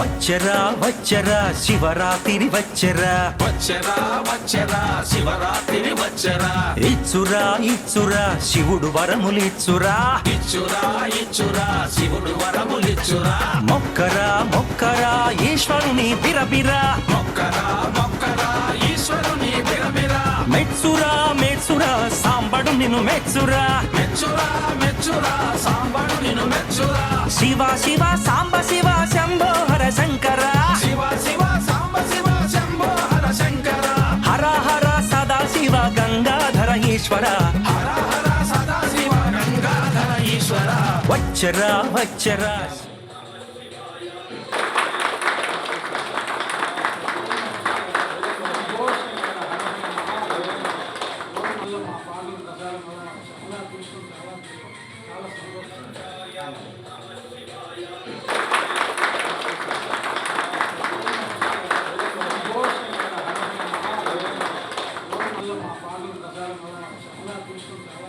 వచ్చరా వచ్చరా శివరాత్రి వచ్చరా. వచ్చరా వచ్చరా శివరాత్రి వచ్చరా. ఇచ్చురా ఇచ్చురా శివుడు వరములిచ్చురా. ఇచ్చురా ఇచ్చురా శివుడు వరములిచ్చురా. మొక్కరా మొక్కరా ఈశ్వరుని బిరబిరా మొక్కరా మొక్కరా ఈశ్వరుని బిరబిరా మెచ్చురా మెచ్చురా సాంబడు నిన్ను మెచ్చురా. మెచ్చురా మెచ్చురా సాంబడు నిన్ను మెచ్చురా. శివ శివ సాంబ శివ వచ్చరా వచ్చరా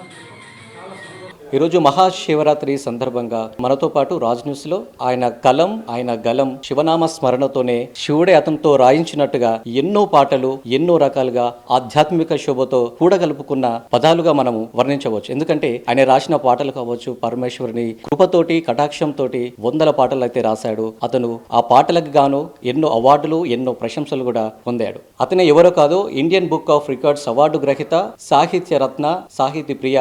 Thank you. ఈరోజు మహాశివరాత్రి సందర్భంగా మనతో పాటు రాజ్ న్యూస్లో ఆయన కలం ఆయన గలం శివనామ స్మరణతోనే శివుడే అతనితో రాయించినట్టుగా ఎన్నో పాటలు ఎన్నో రకాలుగా ఆధ్యాత్మిక శోభతో కూడగలుపుకున్న పదాలుగా మనము వర్ణించవచ్చు. ఎందుకంటే ఆయన రాసిన పాటలు కావచ్చు పరమేశ్వరుని కృపతోటి కటాక్షంతో వందల పాటలు అయితే రాశాడు. అతను ఆ పాటలకు గాను ఎన్నో అవార్డులు ఎన్నో ప్రశంసలు కూడా పొందాడు. అతనే ఎవరో కాదు Indian book of records award గ్రహీత సాహిత్య రత్న సాహితీ ప్రియ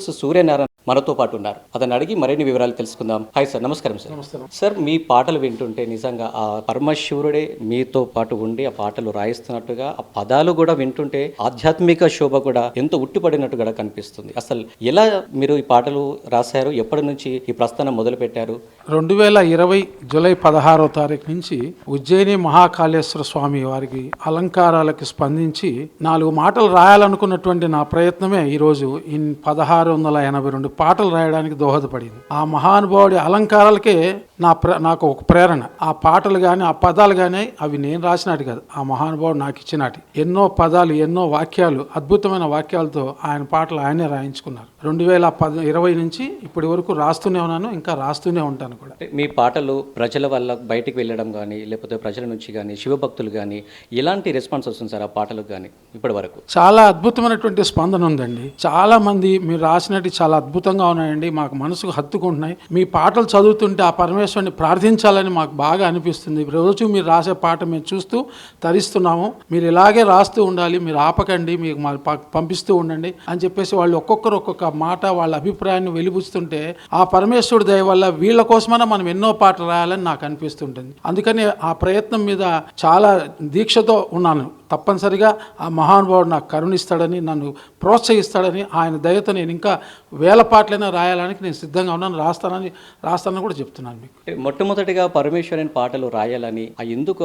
ಮಿರಕಲ್ಸ್ ಸೂರ್ಯನಾರಾಯಣ మనతో పాటు ఉన్నారు. అతను అడిగి మరిన్ని వివరాలు తెలుసుకుందాం. హాయ్ సార్ నమస్కారం సార్. సార్ మీ పాటలు వింటుంటే నిజంగా ఆ పరమశివుడే మీతో పాటు ఉండి ఆ పాటలు రాయిస్తున్నట్టుగా ఆ పదాలు కూడా వింటుంటే ఆధ్యాత్మిక శోభ కూడా ఎంతో ఉట్టిపడినట్టు కూడా కనిపిస్తుంది. అసలు ఎలా మీరు ఈ పాటలు రాశారు? ఎప్పటి నుంచి ఈ ప్రస్థానం మొదలు పెట్టారు రెండు వేల ఇరవై జూలై పదహారో తారీఖు నుంచి ఉజ్జయిని మహాకాళేశ్వర స్వామి వారికి అలంకారాలకు స్పందించి నాలుగు మాటలు రాయాలనుకున్నటువంటి నా ప్రయత్నమే ఈరోజు ఇన్ పదహారు వందల ఎనభై రెండు పాటలు రాయడానికి దోహదపడింది. ఆ మహానుభావుడి అలంకారాలకే నా ప్ర నాకు ఒక ప్రేరణ. ఆ పాటలు కానీ ఆ పదాలు కానీ అవి నేను రాసినట్టు కాదు. ఆ మహానుభావుడు నాకు ఇచ్చినటి. ఎన్నో పదాలు ఎన్నో వాక్యాలు అద్భుతమైన వాక్యాలతో ఆయన పాటలు ఆయనే రాయించుకున్నారు. రెండు వేల పద ఇరవై నుంచి ఇప్పటి వరకు రాస్తూనే ఉన్నాను ఇంకా రాస్తూనే ఉంటాను కూడా. మీ పాటలు ప్రజల వల్ల బయటికి వెళ్ళడం కానీ లేకపోతే ప్రజల నుంచి కానీ శివభక్తులు కానీ ఎలాంటి రెస్పాన్స్ వస్తుంది సార్ ఆ పాటలకు కానీ ఇప్పటి వరకు? చాలా అద్భుతమైనటువంటి స్పందన ఉందండి. చాలా మంది మీరు రాసినట్టు చాలా అద్భుతంగా ఉన్నాయండి. మాకు మనసుకు హత్తుకుంటున్నాయి. మీ పాటలు చదువుతుంటే ఆ పరమేశ్వరుని ప్రార్థించాలని మాకు బాగా అనిపిస్తుంది. రోజు మీరు రాసే పాట మేము చూస్తూ తరిస్తున్నాము. మీరు ఇలాగే రాస్తూ ఉండాలి. మీరు ఆపకండి. మీకు మా ప- పంపిస్తూ ఉండండి అని చెప్పేసి వాళ్ళు ఒక్కొక్కరు ఒక్కొక్క మాట వాళ్ళ అభిప్రాయాన్ని వెలిబుచ్చుతుంటే ఆ పరమేశ్వరుడి దయ వల్ల వీళ్ళ కోసమైనా మనం ఎన్నో పాటలు రాయాలని నాకు అనిపిస్తుంటుంది. అందుకని ఆ ప్రయత్నం మీద చాలా దీక్షతో ఉన్నాను. తప్పనిసరిగా ఆ మహానుభావుడు నాకు కరుణిస్తాడని నన్ను ప్రోత్సహిస్తాడని ఆయన దయతో నేను ఇంకా వేల పాటలైనా రాయాలని నేను సిద్ధంగా ఉన్నాను రాస్తానని రాస్తానని కూడా చెప్తున్నాను మీకు. మొట్టమొదటిగా పరమేశ్వరన్ పాటలు రాయాలని ఆ ఎందుకు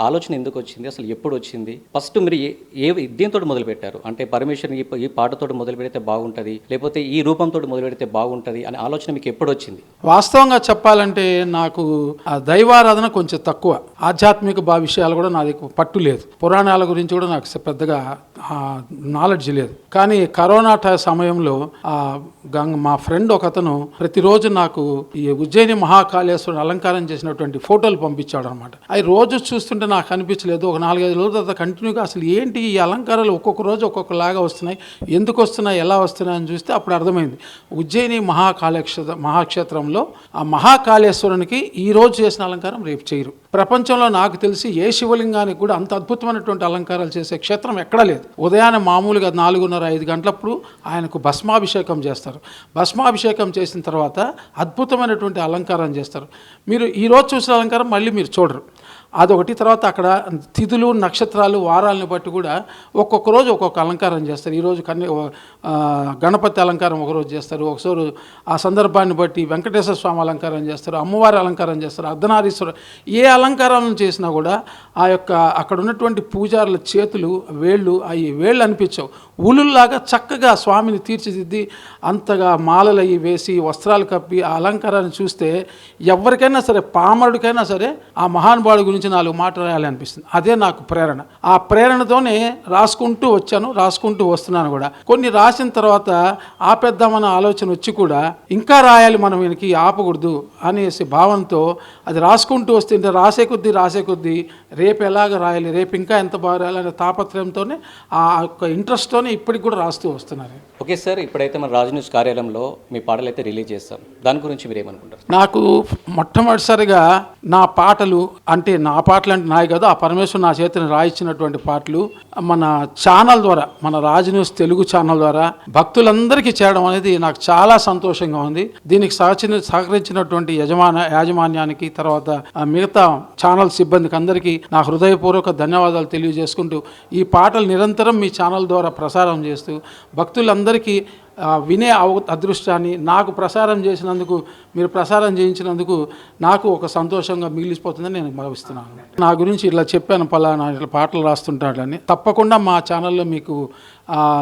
ఆలోచన ఎందుకు వచ్చింది? అసలు ఎప్పుడు వచ్చింది? ఫస్ట్ మీరు ఏ- దేంతో మొదలు పెట్టారు అంటే పరమేశ్వరన్ ఈ పాటతో మొదలు పెడితే బాగుంటుంది లేకపోతే ఈ రూపంతో మొదలు పెడితే బాగుంటుంది అనే ఆలోచన మీకు ఎప్పుడు వచ్చింది? వాస్తవంగా చెప్పాలంటే నాకు ఆ దైవారాధన కొంచెం తక్కువ. ఆధ్యాత్మిక బా విషయాలు కూడా నాది పట్టు లేదు. పురాణాల గురించి కూడా నాకు పెద్దగా నాలెడ్జ్ లేదు. కానీ కరోనా ట- సమయంలో గంగ మా ఫ్రెండ్ ఒకతను ప్రతిరోజు నాకు ఈ ఉజ్జయిని మహాకాళేశ్వరుని అలంకారం చేసినటువంటి ఫోటోలు పంపించాడు అనమాట అవి రోజు చూస్తుంటే నాకు అనిపించలేదు. ఒక నాలుగైదు రోజుల తర్వాత కంటిన్యూగా అసలు ఏంటి ఈ అలంకారాలు ఒక్కొక్క రోజు ఒక్కొక్కలాగా వస్తున్నాయి ఎందుకు వస్తున్నాయి ఎలా వస్తున్నాయి అని చూస్తే అప్పుడు అర్థమైంది. ఉజ్జయిని మహాకాళేక్ష మహాక్షేత్రంలో ఆ మహాకాళేశ్వరునికి ఈ రోజు చేసిన అలంకారం రేపు చేయరు. ప్రపంచంలో నాకు తెలిసి ఏ శివలింగానికి కూడా అంత అద్భుతమైనటువంటి అలంకారాలు చేసే క్షేత్రం ఎక్కడా లేదు. ఉదయాన్నే మామూలుగా నాలుగున్నర ఐదు గంటలప్పుడు ఆయనకు భస్మాభిషేకం చేస్తారు. భస్మాభిషేకం చేసిన తర్వాత అద్భుతమైనటువంటి అలంకారం చేస్తారు. మీరు ఈరోజు చూసిన అలంకారం మళ్ళీ మీరు చూడరు. అదొకటి. తర్వాత అక్కడ తిథులు నక్షత్రాలు వారాలను బట్టి కూడా ఒక్కొక్క రోజు ఒక్కొక్క అలంకారం చేస్తారు. ఈరోజు కన్య గణపతి అలంకారం ఒకరోజు చేస్తారు. ఒకసారి ఆ సందర్భాన్ని బట్టి వెంకటేశ్వర స్వామి అలంకారం చేస్తారు. అమ్మవారి అలంకారం చేస్తారు. అర్ధనారీశ్వర ఏ అలంకారాలను చేసినా కూడా ఆ యొక్క అక్కడ ఉన్నటువంటి పూజారుల చేతులు వేళ్ళు అవి వేళ్ళు అనిపించవు. ఉలుల్లాగా చక్కగా స్వామిని తీర్చిదిద్ది అంతగా మాలలు అవి వేసి వస్త్రాలు కప్పి ఆ అలంకారాన్ని చూస్తే ఎవరికైనా సరే పామరుడికైనా సరే ఆ మహానుభావుడి గురించి గురించి నాలుగు మాటలు రాయాలి అనిపిస్తుంది. అదే నాకు ప్రేరణ. ఆ ప్రేరణతోనే రాసుకుంటూ వచ్చాను రాసుకుంటూ వస్తున్నాను కూడా. కొన్ని రాసిన తర్వాత ఆపేద్దామన్న ఆలోచన వచ్చి కూడా ఇంకా రాయాలి మనం వీనికి ఆపకూడదు అనేసి భావంతో అది రాసుకుంటూ వస్తుంటే రాసే కొద్దీ రాసే కొద్దీ రేపు ఎలాగ రాయాలి రేపు ఇంకా ఎంత బాగా రాయాలనే తాపత్రయంతోనే ఆ యొక్క ఇంట్రెస్ట్తోనే ఇప్పటికి కూడా రాస్తూ వస్తున్నారు. ఓకే సార్ ఇప్పుడైతే మన రాజు న్యూస్ కార్యాలయంలో మీ పాటలు అయితే రిలీజ్ చేస్తాం. దాని గురించి మీరు ఏమనుకుంటారు నాకు మొట్టమొదటిసారిగా నా పాటలు అంటే నా పాటలు అంటే నాయి కాదు ఆ పరమేశ్వరు నా చేతిని రాయించినటువంటి పాటలు మన ఛానల్ ద్వారా మన రాజు న్యూస్ తెలుగు ఛానల్ ద్వారా భక్తులందరికీ చేయడం అనేది నాకు చాలా సంతోషంగా ఉంది. దీనికి సహచరి సహకరించినటువంటి యజమాన యాజమాన్యానికి తర్వాత ఆ మిగతా ఛానల్ సిబ్బందికి అందరికీ నా హృదయపూర్వక ధన్యవాదాలు తెలియజేసుకుంటూ ఈ పాటలు నిరంతరం మీ ఛానల్ ద్వారా ప్రసారం చేస్తూ భక్తులందరికీ వినే అవ అదృష్టాన్ని నాకు ప్రసారం చేసినందుకు మీరు ప్రసారం చేయించినందుకు నాకు ఒక సంతోషంగా మిగిలిపోతుందని నేను భావిస్తున్నాను. నా గురించి ఇలా చెప్పాను పలానా ఇట్లా పాటలు రాస్తుంటాడని. తప్పకుండా మా ఛానల్లో మీకు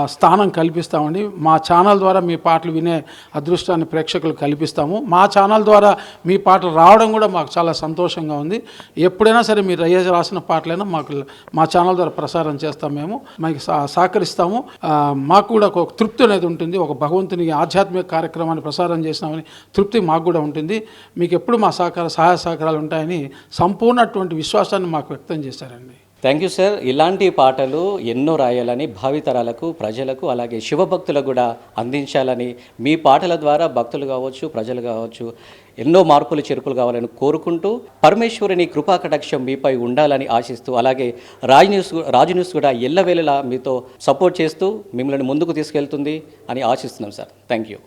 స్థానం కల్పిస్తామండి. మా ఛానల్ ద్వారా మీ పాటలు వినే అదృష్టాన్ని ప్రేక్షకులు కల్పిస్తాము. మా ఛానల్ ద్వారా మీ పాటలు రావడం కూడా మాకు చాలా సంతోషంగా ఉంది. ఎప్పుడైనా సరే మీరు అయ్యే రాసిన పాటలైనా మాకు మా ఛానల్ ద్వారా ప్రసారం చేస్తాం మేము. మాకు సహ- సహకరిస్తాము. మాకు కూడా ఒక తృప్తి అనేది ఉంటుంది. ఒక భగవంతుని ఆధ్యాత్మిక కార్యక్రమాన్ని ప్రసారం చేసినామని తృప్తి మాకు కూడా ఉంటుంది. మీకు ఎప్పుడు మా సహకార సహాయ సహకారాలు ఉంటాయని సంపూర్ణటువంటి విశ్వాసాన్ని మాకు వ్యక్తం చేశారండి. థ్యాంక్ యూ సార్ ఇలాంటి పాటలు ఎన్నో రాయాలని భావితరాలకు ప్రజలకు అలాగే శివభక్తులకు కూడా అందించాలని మీ పాటల ద్వారా భక్తులు కావచ్చు ప్రజలు కావచ్చు ఎన్నో మార్పులు చేర్పులు కావాలని కోరుకుంటూ పరమేశ్వరుని కృపా కటాక్షం మీపై ఉండాలని ఆశిస్తూ అలాగే రాజ్ న్యూస్ రాజు న్యూస్ కూడా ఎల్లవేళలా మీతో సపోర్ట్ చేస్తూ మిమ్మల్ని ముందుకు తీసుకెళ్తుంది అని ఆశిస్తున్నాం సార్ థ్యాంక్ యూ